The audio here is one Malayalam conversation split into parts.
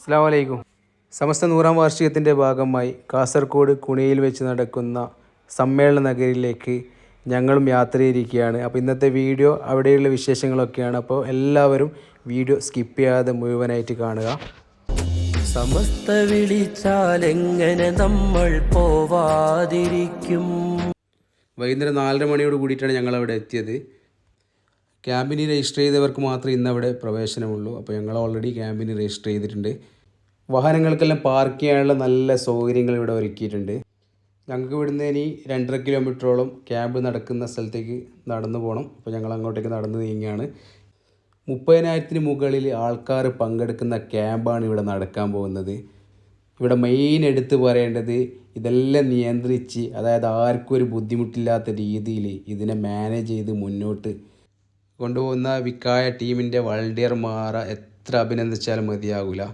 അസ്സാം വലൈക്കും സമസ്ത നൂറാം വാർഷികത്തിന്റെ ഭാഗമായി കാസർഗോഡ് കുണിയിൽ വെച്ച് നടക്കുന്ന സമ്മേളന നഗരിയിലേക്ക് ഞങ്ങളും യാത്ര ചെയ്തിരിക്കുകയാണ് അപ്പോൾ ഇന്നത്തെ വീഡിയോ അവിടെയുള്ള വിശേഷങ്ങളൊക്കെയാണ്. അപ്പോൾ എല്ലാവരും വീഡിയോ സ്കിപ്പ് ചെയ്യാതെ മുഴുവനായിട്ട് കാണുക. സമസ്ത വിളിച്ചാലെങ്ങനെ നമ്മൾ പോവാതിരിക്കും? വൈകുന്നേരം നാലര മണിയോട് കൂടിയിട്ടാണ് ഞങ്ങൾ അവിടെ എത്തിയത്. ക്യാമ്പിന് രജിസ്റ്റർ ചെയ്തവർക്ക് മാത്രമേ ഇന്നവിടെ പ്രവേശനമുള്ളൂ. അപ്പോൾ ഞങ്ങൾ ഓൾറെഡി ക്യാമ്പിന് രജിസ്റ്റർ ചെയ്തിട്ടുണ്ട്. വാഹനങ്ങൾക്കെല്ലാം പാർക്ക് ചെയ്യാനുള്ള നല്ല സൗകര്യങ്ങൾ ഇവിടെ ഒരുക്കിയിട്ടുണ്ട്. ഞങ്ങൾക്ക് ഇവിടുന്ന് ഇനി രണ്ടര കിലോമീറ്ററോളം ക്യാമ്പ് നടക്കുന്ന സ്ഥലത്തേക്ക് നടന്നു പോകണം. അപ്പോൾ ഞങ്ങൾ അങ്ങോട്ടേക്ക് നടന്ന് നീങ്ങുകയാണ് മുപ്പതിനായിരത്തിന് മുകളിൽ ആൾക്കാർ പങ്കെടുക്കുന്ന ക്യാമ്പാണ് ഇവിടെ നടക്കാൻ പോകുന്നത്. ഇവിടെ മെയിൻ എടുത്ത് പറയേണ്ടത് ഇതെല്ലാം നിയന്ത്രിച്ച് അതായത് ആർക്കും ഒരു ബുദ്ധിമുട്ടില്ലാത്ത രീതിയിൽ ഇതിനെ മാനേജ് ചെയ്ത് മുന്നോട്ട് കൊണ്ടുപോകുന്ന വിക്കായ ടീമിന്റെ വളണ്ടിയർമാരെ എത്ര അഭിനന്ദിച്ചാലും മതിയാകില്ല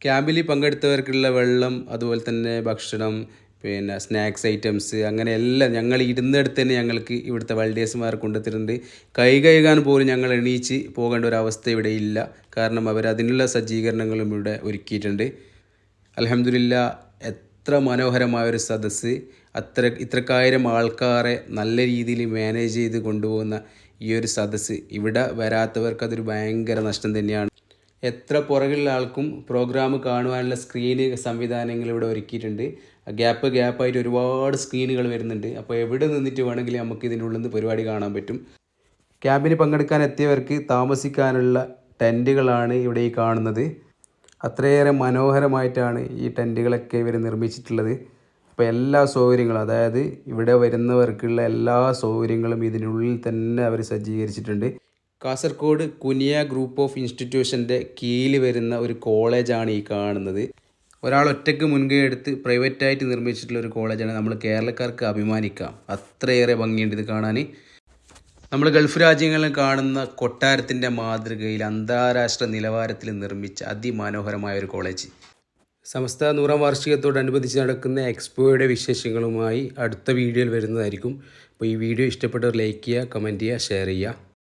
ക്യാമ്പിൽ പങ്കെടുത്തവർക്കുള്ള വെള്ളം അതുപോലെ തന്നെ ഭക്ഷണം പിന്നെ സ്നാക്സ് ഐറ്റംസ് അങ്ങനെ എല്ലാം ഞങ്ങൾ ഇരുന്നിടത്ത് തന്നെ ഞങ്ങൾക്ക് ഇവിടുത്തെ വളണ്ടിയേഴ്സ്മാർ കൊണ്ടുത്തരുന്നുണ്ട്. കൈ കഴുകാൻ പോലും ഞങ്ങൾ എണീച്ച് പോകേണ്ട ഒരു അവസ്ഥ ഇവിടെ ഇല്ല. കാരണം അവർ അതിനുള്ള സജ്ജീകരണങ്ങളും ഇവിടെ ഒരുക്കിയിട്ടുണ്ട്. അലഹമില്ല എത്ര മനോഹരമായ ഒരു സദസ്സ്. അത്ര ഇത്രക്കായിരം ആൾക്കാരെ നല്ല രീതിയിൽ മാനേജ് ചെയ്ത് കൊണ്ടുപോകുന്ന ഈ ഒരു സദസ്സ്. ഇവിടെ വരാത്തവർക്ക് അതൊരു ഭയങ്കര നഷ്ടം തന്നെയാണ്. എത്ര പുറകിലുള്ള ആൾക്കും പ്രോഗ്രാം കാണുവാനുള്ള സ്ക്രീന് സംവിധാനങ്ങൾ ഇവിടെ ഒരുക്കിയിട്ടുണ്ട്. ഗ്യാപ്പ് ഗ്യാപ്പായിട്ട് ഒരുപാട് സ്ക്രീനുകൾ വരുന്നുണ്ട്. അപ്പോൾ എവിടെ നിന്നിട്ട് വേണമെങ്കിലും നമുക്ക് ഇതിന്റെ ഉള്ളിൽ നിന്ന് പരിപാടി കാണാൻ പറ്റും. ക്യാമ്പിന് പങ്കെടുക്കാൻ എത്തിയവർക്ക് താമസിക്കാനുള്ള ടെന്റുകളാണ് ഇവിടെ ഈ കാണുന്നത്. അത്രയേറെ മനോഹരമായിട്ടാണ് ഈ ടെന്റുകളൊക്കെ ഇവർ നിർമ്മിച്ചിട്ടുള്ളത്. അപ്പോൾ എല്ലാ സൗകര്യങ്ങളും അതായത് ഇവിടെ വരുന്നവർക്കുള്ള എല്ലാ സൗകര്യങ്ങളും ഇതിനുള്ളിൽ തന്നെ അവർ സജ്ജീകരിച്ചിട്ടുണ്ട്. കാസർഗോഡ് കുനിയ ഗ്രൂപ്പ് ഓഫ് ഇൻസ്റ്റിറ്റ്യൂഷന്റെ കീഴിൽ വരുന്ന ഒരു കോളേജാണ് ഈ കാണുന്നത്. ഒരാൾ ഒറ്റയ്ക്ക് മുൻകൈ എടുത്ത് പ്രൈവറ്റായിട്ട് നിർമ്മിച്ചിട്ടുള്ള ഒരു കോളേജാണ് നമ്മൾ കേരളക്കാർക്ക് അഭിമാനിക്കാം. അത്രയേറെ ഭംഗിയുണ്ട് ഇത് കാണാൻ. നമ്മൾ ഗൾഫ് രാജ്യങ്ങളിൽ കാണുന്ന കൊട്ടാരത്തിന്റെ മാതൃകയിൽ അന്താരാഷ്ട്ര നിലവാരത്തിൽ നിർമ്മിച്ച അതിമനോഹരമായ ഒരു കോളേജ്. സമസ്ത നൂറാം വാർഷികത്തോടനുബന്ധിച്ച് നടക്കുന്ന എക്സ്പോയുടെ വിശേഷങ്ങളുമായി അടുത്ത വീഡിയോയിൽ വരുന്നതായിരിക്കും. അപ്പോൾ ഈ വീഡിയോ ഇഷ്ടപ്പെട്ടവർ ലൈക്ക് ചെയ്യുക കമന്റ് ചെയ്യുക ഷെയർ ചെയ്യുക.